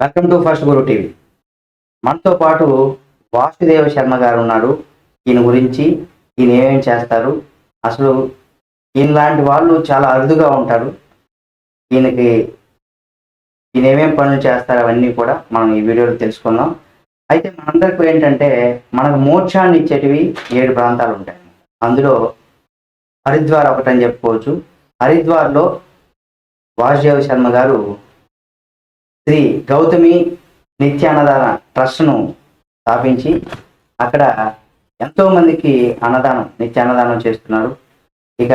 Welcome to first Guru TV. మనతో పాటు వాసుదేవ శర్మ గారు ఉన్నాడు. ఈయన గురించి ఈయన ఏమేమి చేస్తారు? అసలు ఈయన లాంటి వాళ్ళు చాలా అరుదుగా ఉంటారు. ఈయనకి ఈయన ఏమేమి పనులు చేస్తారు అవన్నీ కూడా మనం ఈ వీడియోలో తెలుసుకుందాం. అయితే మనందరికీ ఏంటంటే మనకు మోక్షాన్ని ఇచ్చేటివి ఏడు ప్రాంతాలు ఉంటాయి. అందులో హరిద్వార్ ఒకటని చెప్పుకోవచ్చు. హరిద్వార్లో వాసుదేవ శర్మ గారు శ్రీ గౌతమి నిత్యాన్నదాన ట్రస్ట్ను స్థాపించి అక్కడ ఎంతోమందికి అన్నదానం నిత్య అన్నదానం చేస్తున్నారు. ఇక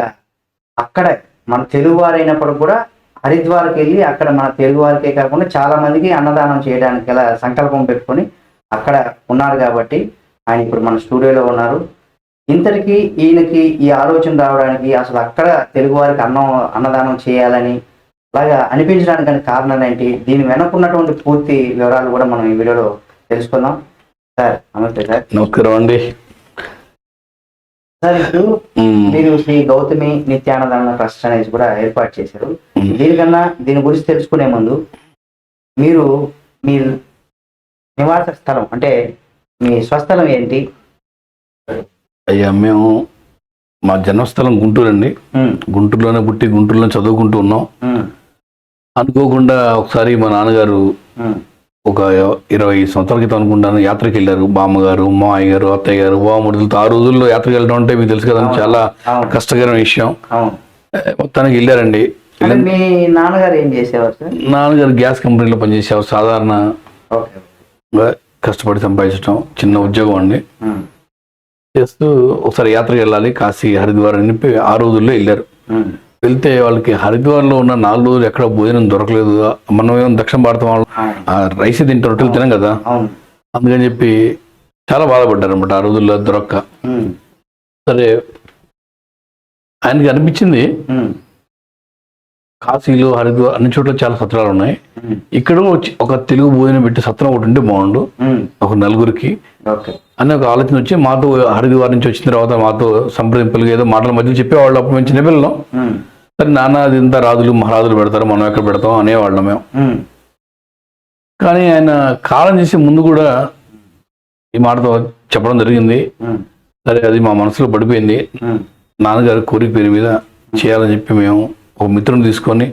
అక్కడ మన తెలుగువారైనప్పుడు కూడా హరిద్వార్కి వెళ్ళి అక్కడ మన తెలుగువారికే కాకుండా చాలామందికి అన్నదానం చేయడానికి ఇలా సంకల్పం పెట్టుకొని అక్కడ ఉన్నారు కాబట్టి ఆయన ఇప్పుడు మన స్టూడియోలో ఉన్నారు. ఇంతటికి ఈయనకి ఈ ఆలోచన రావడానికి అసలు అక్కడ తెలుగువారికి అన్నం అన్నదానం చేయాలని అలాగా అనిపించడానికి కారణాలు ఏంటి? దీని వెనకున్నటువంటి పూర్తి వివరాలు కూడా మనం ఈ వీడియోలో తెలుసుకుందాం. సార్ నమస్తే సార్. నమస్కారం అండి. సార్ ఇప్పుడు. మీరు శ్రీ గౌతమి నిత్యాన్నదాన ట్రస్ట్ అనేది కూడా ఏర్పాటు చేశారు. దీనికన్నా దీని గురించి తెలుసుకునే ముందు మీరు మీ నివాస స్థలం అంటే మీ స్వస్థలం ఏంటి? అయ్యా మేము మా జన్మస్థలం గుంటూరు అండి గుంటూరులోనే పుట్టి గుంటూరులో చదువుకుంటూ ఉన్నాం. అనుకోకుండా ఒకసారి మా నాన్నగారు ఒక ఇరవై సంవత్సరాల క్రితం అనుకుంటాను యాత్రకి వెళ్ళారు. బామ్మగారు మామయ్య గారు అత్తయ్య గారు బామ్మడులతో ఆ రోజుల్లో యాత్రకి వెళ్ళడం అంటే మీకు తెలుసు కదా. చాలా కష్టకరమైన విషయం. మొత్తానికి వెళ్ళారండి. మీ నాన్నగారు ఏం చేసేవారు నాన్నగారు గ్యాస్ కంపెనీలో పనిచేసేవారు. సాధారణ కష్టపడి సంపాదించడం చిన్న ఉద్యోగం అండి. చేస్తూ ఒకసారి యాత్రకి వెళ్ళాలి. కాశీ హరిద్వార్ అని చెప్పి ఆ రోజుల్లో వెళ్ళారు. వెళ్తే వాళ్ళకి హరిద్వార్లో ఉన్న నాలుగు రోజులు ఎక్కడ భోజనం దొరకలేదు. మనం ఏమో దక్షిణ భారతం వాళ్ళు రైస్ తింటారు రొట్టెలు తినం కదా. అందుకని చెప్పి చాలా బాధపడ్డారు అనమాట ఆ రోజుల్లో దొరక్క. సరే ఆయనకి అనిపించింది కాశీలో హరిద్వార్ అన్ని చోట్ల చాలా సత్రాలు ఉన్నాయి. ఇక్కడ ఒక తెలుగు భోజనం పెట్టి సత్రం ఒకటి ఉంటే బాగుండు. ఒక నలుగురికి. అని ఒక ఆలోచన వచ్చి మాతో హరిద్వార్ నుంచి వచ్చిన తర్వాత మాతో సంప్రదింపులు ఏదో మాటల మధ్య చెప్పేవాళ్ళు అప్పుడు మేము చిన్నపిల్లలం. సరే నాన్న అది ఇంత రాజులు మహారాజులు పెడతారు మనం ఎక్కడ పెడతాం అనేవాళ్ళం మేము. కానీ ఆయన కాలం చేసే ముందు కూడా ఈ మాటతో చెప్పడం జరిగింది. సరే అది మా మనసులో పడిపోయింది. నాన్నగారి కోరిక పేరు మీద చేయాలని చెప్పి మేము ఒక మిత్రుని తీసుకొని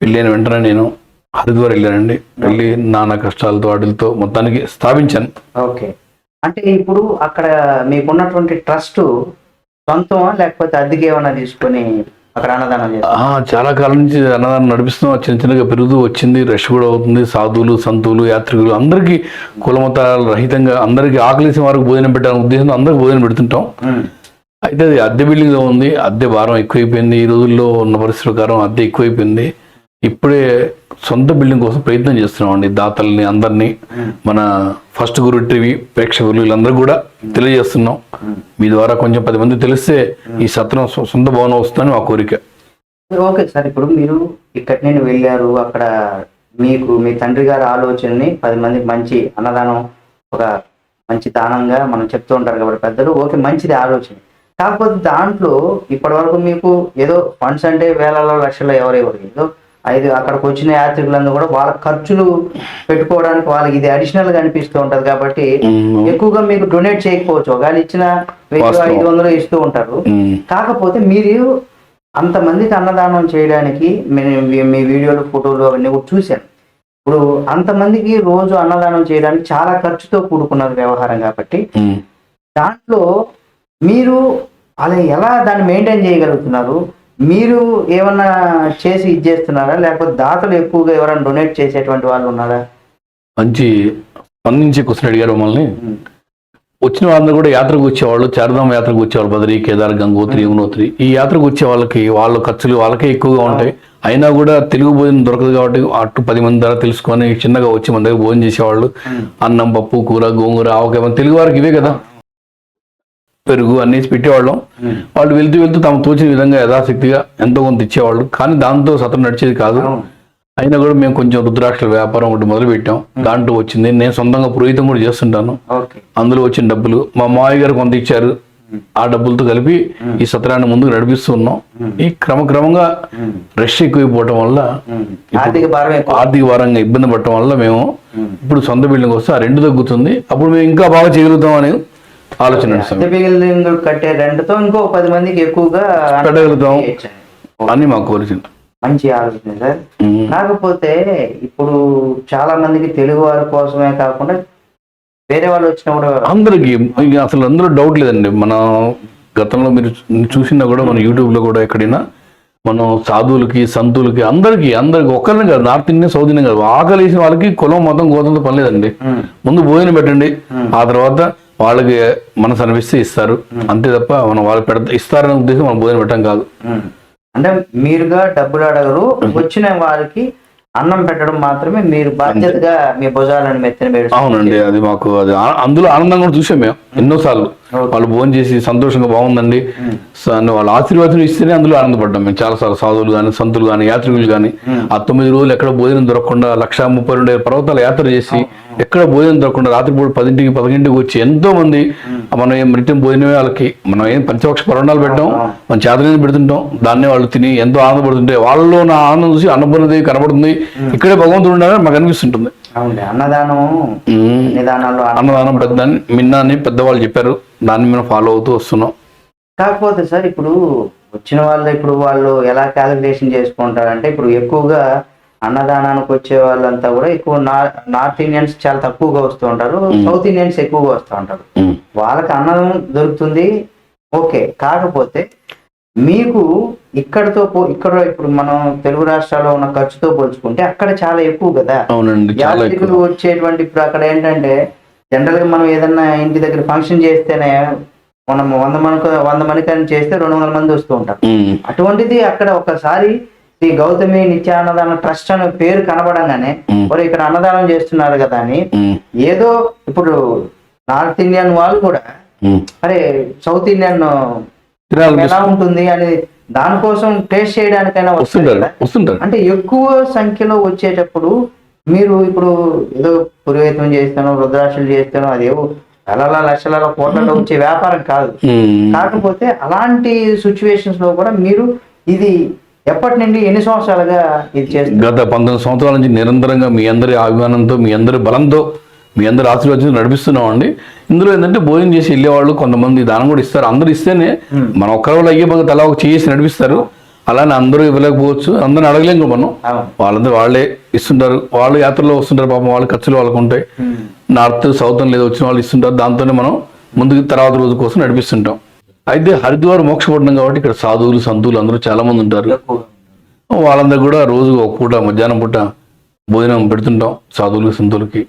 వెళ్ళిన వెంటనే నేను హరిద్వార్ వెళ్ళానండి. వెళ్ళి నాన్న కష్టాలతో వాటితో మొత్తానికి స్థాపించాను. ఓకే. అంటే ఇప్పుడు అక్కడ మీకున్నటువంటి ట్రస్ట్ సొంతమా లేకపోతే అద్దెకి ఏమైనా తీసుకొని అక్కడ అన్నదానం చాలా కాలం నుంచి అన్నదానం నడిపిస్తున్నాం. చిన్న చిన్నగా పెరుగుతూ వచ్చింది. రష్ కూడా అవుతుంది. సాధువులు సంతువులు యాత్రికులు అందరికీ కులమతాల రహితంగా అందరికీ ఆకలిసిన వారికి భోజనం పెట్టాలనే ఉద్దేశంతో అందరికి భోజనం పెడుతుంటాం. అయితే అది అద్దె బిల్డింగ్లో ఉంది. అద్దె భారం ఎక్కువైపోయింది. ఈ రోజుల్లో ఉన్న పరిస్థితి ప్రకారం అద్దె ఎక్కువైపోయింది. ఇప్పుడే సొంత బిల్డింగ్ కోసం ప్రయత్నం చేస్తున్నాం అండి దాతల్ని అందరినీ. మన ఫస్ట్ గురు టీవీ ప్రేక్షకులు వీళ్ళందరూ కూడా తెలియజేస్తున్నాం. మీ ద్వారా కొంచెం పది మంది తెలిస్తే ఈ సత్రం సొంత భవనం వస్తుందని మా కోరిక. ఓకే సార్ ఇప్పుడు మీరు ఇక్కడి నుండి వెళ్ళారు అక్కడ మీకు మీ తండ్రి గారి ఆలోచనని పది మంది మంచి అన్నదానం ఒక మంచి దానంగా మనం చెప్తూ ఉంటారు కాబట్టి పెద్దలు ఓకే మంచిది ఆలోచన. కాకపోతే దాంట్లో ఇప్పటి వరకు మీకు ఏదో ఫండ్స్ అంటే వేలలో లక్షల్లో ఎవరెవరు ఏదో ఐదు అక్కడికి వచ్చిన యాత్రికులందరూ కూడా వాళ్ళ ఖర్చులు పెట్టుకోవడానికి వాళ్ళకి ఇది అడిషనల్గా అనిపిస్తూ ఉంటది కాబట్టి ఎక్కువగా మీకు డొనేట్ చేయకపోవచ్చు. ఒకవేళ ఇచ్చిన వెయ్యి. ఐదు వందలు ఇస్తూ ఉంటారు. కాకపోతే మీరు అంతమందికి అన్నదానం చేయడానికి మీ- వీడియోలు ఫోటోలు అవన్నీ కూడా చూశాను ఇప్పుడు అంతమందికి రోజు అన్నదానం చేయడానికి చాలా ఖర్చుతో కూడుకున్న వ్యవహారం కాబట్టి. దాంట్లో మీరు అలా ఎలా దాన్ని మెయింటైన్ చేయగలుగుతున్నారు? మీరు ఏమన్నా చేసి ఇచ్చేస్తున్నారా లేకపోతే దాతలు ఎక్కువగా ఎవరైనా డొనేట్ చేసేటువంటి వాళ్ళు ఉన్నారా? మంచి స్పందించి క్వశ్చన్ అడిగారు మమ్మల్ని. వచ్చిన వాళ్ళందరూ కూడా యాత్రకు వచ్చేవాళ్ళు. చారధామ యాత్రకు వచ్చేవాళ్ళు. బద్రీ కేదార్ గంగోత్రి యమునోత్రి. ఈ యాత్రకు వచ్చే వాళ్ళకి వాళ్ళ ఖర్చులు వాళ్ళకే ఎక్కువగా ఉంటాయి. అయినా కూడా తెలుగు భోజనం దొరకదు కాబట్టి అటు పది మంది ధర తెలుసుకొని చిన్నగా వచ్చి మన దగ్గర భోజనం చేసేవాళ్ళు. అన్నం పప్పు కూర గోంగూర ఆవకాయ తెలుగు వారికి ఇవే కదా. పెరుగు అన్ని పెట్టేవాళ్ళం. వాళ్ళు వెళ్తూ వెళ్తూ తమ తోచిన విధంగా యథాశక్తిగా ఎంతో కొంత ఇచ్చేవాళ్ళు. కానీ దాంతో సతం నడిచేది కాదు. అయినా కూడా మేము కొంచెం రుద్రాక్షల వ్యాపారం ఒకటి మొదలు పెట్టాం దాంట్లో వచ్చింది. నేను సొంతంగా పురోహితం కూడా చేస్తుంటాను. అందులో వచ్చిన డబ్బులు మా మావయ్య గారు కొంత ఇచ్చారు. ఆ డబ్బులతో కలిపి ఈ సత్రాన్ని ముందుకు నడిపిస్తూ ఉన్నాం ఈ క్రమక్రమంగా రష్ ఎక్కువైపోవటం వల్ల. ఆర్థిక భారం ఎక్కువ. ఆర్థిక పరంగా ఇబ్బంది పడటం వల్ల మేము. ఇప్పుడు సొంత బిల్డింగ్ వస్తే ఆ రెండు తగ్గుతుంది. అప్పుడు మేము ఇంకా బాగా చేయగలుగుతాం అని ఆలోచన బిల్డింగ్ కట్టే రెంట్తో ఇంకో పది మందికి ఎక్కువగా పెట్టగలుగుతాం. అని మాకు కోరిచింది మంచి ఆలోచన సార్. కాకపోతే ఇప్పుడు చాలా మందికి తెలుగు వారి కోసమే కాకుండా వేరే వాళ్ళు వచ్చినా కూడా అందరికి అసలు అందరూ డౌట్ లేదండి. మన గతంలో మీరు చూసినా కూడా మన యూట్యూబ్లో కూడా ఎక్కడైనా మనం సాధువులకి సంతులకి అందరికి అందరికి ఒక్కరిని కాదు నార్త్ ఇండియన్ సౌత్ ఇండియన్ కాదు. ఆకలి వేసిన వాళ్ళకి కులం మొత్తం గోతంతో పని లేదండి. ముందు భోజనం పెట్టండి. ఆ తర్వాత వాళ్ళకి మనసు అనిపిస్తే ఇస్తారు. అంతే తప్ప మనం వాళ్ళు పెడతా ఇస్తారనే ఉద్దేశం మనం భోజనం పెట్టడం కాదు. అంటే మీరుగా డబ్బులు అడగరు వచ్చిన వారికి అన్నం పెట్టడం మాత్రమే మీరు బాధ్యతగా మీ భుజాలను మెత్తిన అవునండి అది మాకు అది అందులో ఆనందంగా కూడా చూసాం మేము. ఎన్నోసార్లు. వాళ్ళు భోజనం చేసి సంతోషంగా బాగుందండి. వాళ్ళ ఆశీర్వాదం ఇస్తేనే అందులో ఆనందపడ్డాం మేము. చాలా సార్లు సాధువులు కానీ సంతులు కానీ యాత్రికులు కానీ ఆ తొమ్మిది రోజులు ఎక్కడ భోజనం దొరకకుండా లక్ష ముప్పై రెండు పర్వతాల యాత్ర చేసి ఎక్కడ భోజనం దొరకకుండా రాత్రిపూట పదింటికి పదకొండింటికి వచ్చి ఎంతో మంది మనం ఏం నిత్యం భోజనమే వాళ్ళకి. మనం ఏం పంచపక్ష పరణాలు పెట్టాం. మనం చేతనే పెడుతుంటాం. దాన్నే వాళ్ళు తిని ఎంతో ఆనందపడుతుంటే వాళ్ళలో నా ఆనందం చూసి అన్నపూర్ణదేవి కనబడుతుంది. ఇక్కడే భగవంతుడు ఉన్నాడని మాకు అనిపిస్తుంటుంది. అన్నదానం అన్నదానం పెద్ద మిన్న అని పెద్దవాళ్ళు చెప్పారు. దాన్ని మేము ఫాలో అవుతూ వస్తున్నాం. కాకపోతే సార్ ఇప్పుడు వచ్చిన వాళ్ళు ఇప్పుడు వాళ్ళు ఎలా క్యాలిక్యులేషన్ చేసుకుంటారంటే ఇప్పుడు ఎక్కువగా అన్నదానానికి వచ్చే వాళ్ళంతా కూడా ఎక్కువ నార్- నార్త్ ఇండియన్స్ చాలా తక్కువగా వస్తూ ఉంటారు. సౌత్ ఇండియన్స్ ఎక్కువగా వస్తూ ఉంటారు. వాళ్ళకి అన్నం దొరుకుతుంది. ఓకే. కాకపోతే మీకు ఇక్కడతో ఇక్కడ ఇప్పుడు మనం తెలుగు రాష్ట్రాల్లో ఉన్న ఖర్చుతో పోల్చుకుంటే అక్కడ చాలా ఎక్కువ కదా అవునండి యాత్రికులు వచ్చేటువంటి ఇప్పుడు అక్కడ ఏంటంటే జనరల్గా మనం ఏదన్నా ఇంటి దగ్గర ఫంక్షన్ చేస్తేనే మనం వంద మనకు వంద మంది కానీ చేస్తే రెండు వందల మంది వస్తూ ఉంటారు. అటువంటిది అక్కడ ఒకసారి శ్రీ గౌతమి నిత్యాన్నదాన ట్రస్ట్ అనే పేరు కనబడంగానే. మరి ఇక్కడ అన్నదానం చేస్తున్నారు కదా అని. ఏదో ఇప్పుడు నార్త్ ఇండియన్ వాళ్ళు కూడా. అరే సౌత్ ఇండియన్ ఎలా ఉంటుంది అని దానికోసం టేస్ట్ చేయడానికైనా వస్తుంటారు వస్తుంటారు అంటే ఎక్కువ సంఖ్యలో వచ్చేటప్పుడు మీరు ఇప్పుడు ఏదో పురోహితం చేస్తాను రుద్రాక్షలు చేస్తాను అదేవో వేల లక్షల కోట్లలో వచ్చే వ్యాపారం కాదు. కాకపోతే అలాంటి సిచ్యువేషన్స్లో కూడా మీరు ఇది ఎప్పటి నుండి ఎన్ని సంవత్సరాలుగా ఇది చేస్తారు గత పంతొమ్మిది సంవత్సరాల నుంచి నిరంతరంగా మీ అందరి అభిమానంతో మీ అందరి బలంతో మీ అందరి ఆశీర్వాదం నడిపిస్తున్నామండి. ఇందులో ఏంటంటే భోజనం చేసి వెళ్ళేవాళ్ళు కొంతమంది దానం కూడా ఇస్తారు. అందరు ఇస్తేనే మన ఒక్కరి వల్ల అయ్యే బదులు తలా ఒక చేసి నడిపిస్తారు. అలానే అందరూ ఇవ్వలేకపోవచ్చు. అందరిని అడగలేం మనం. వాళ్ళందరూ వాళ్ళే ఇస్తుంటారు. వాళ్ళు యాత్రలో వస్తుంటారు పాపం వాళ్ళ ఖర్చులు వాళ్ళకు ఉంటాయి. నార్త్ సౌత్ లేదా వచ్చిన వాళ్ళు ఇస్తుంటారు. దాంతోనే మనం ముందుకు తర్వాత రోజు కోసం నడిపిస్తుంటాం. అయితే హరిద్వార్ మోక్షపట్నం కాబట్టి ఇక్కడ సాధువులు సంతువులు అందరూ చాలా మంది ఉంటారు. వాళ్ళందరూ కూడా రోజు ఒక పూట మధ్యాహ్నం పూట భోజనం పెడుతుంటాం సాధువులకి సంతులకి.